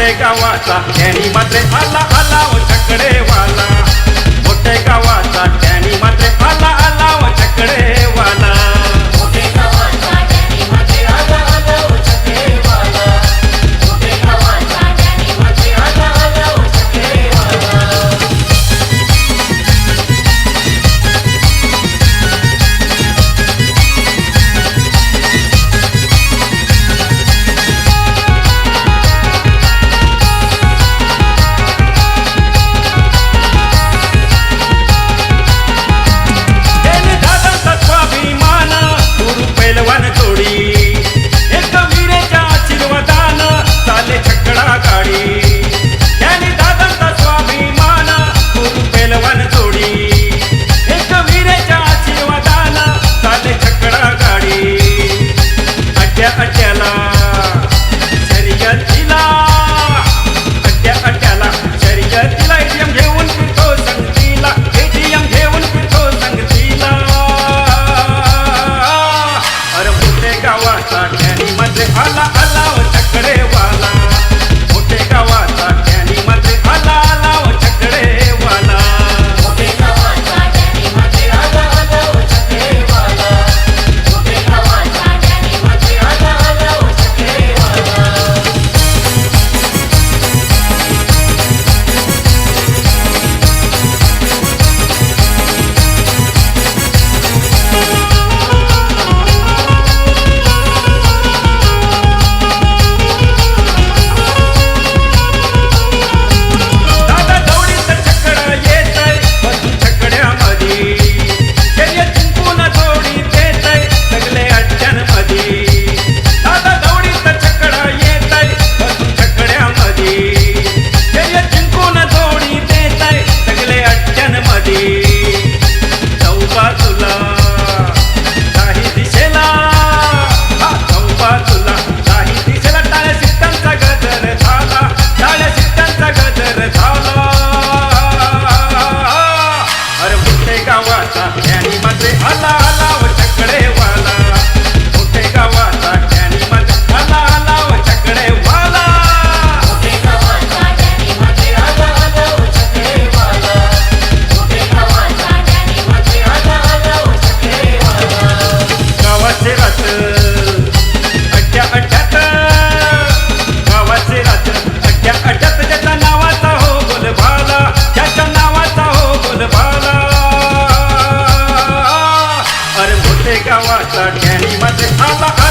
मोठे गावाचा त्यांनी मात्र आला आला व वाला मोठे गावाचा त्यांनी मात्र आला आला मध्ये आला Doctor, can you make me feel better?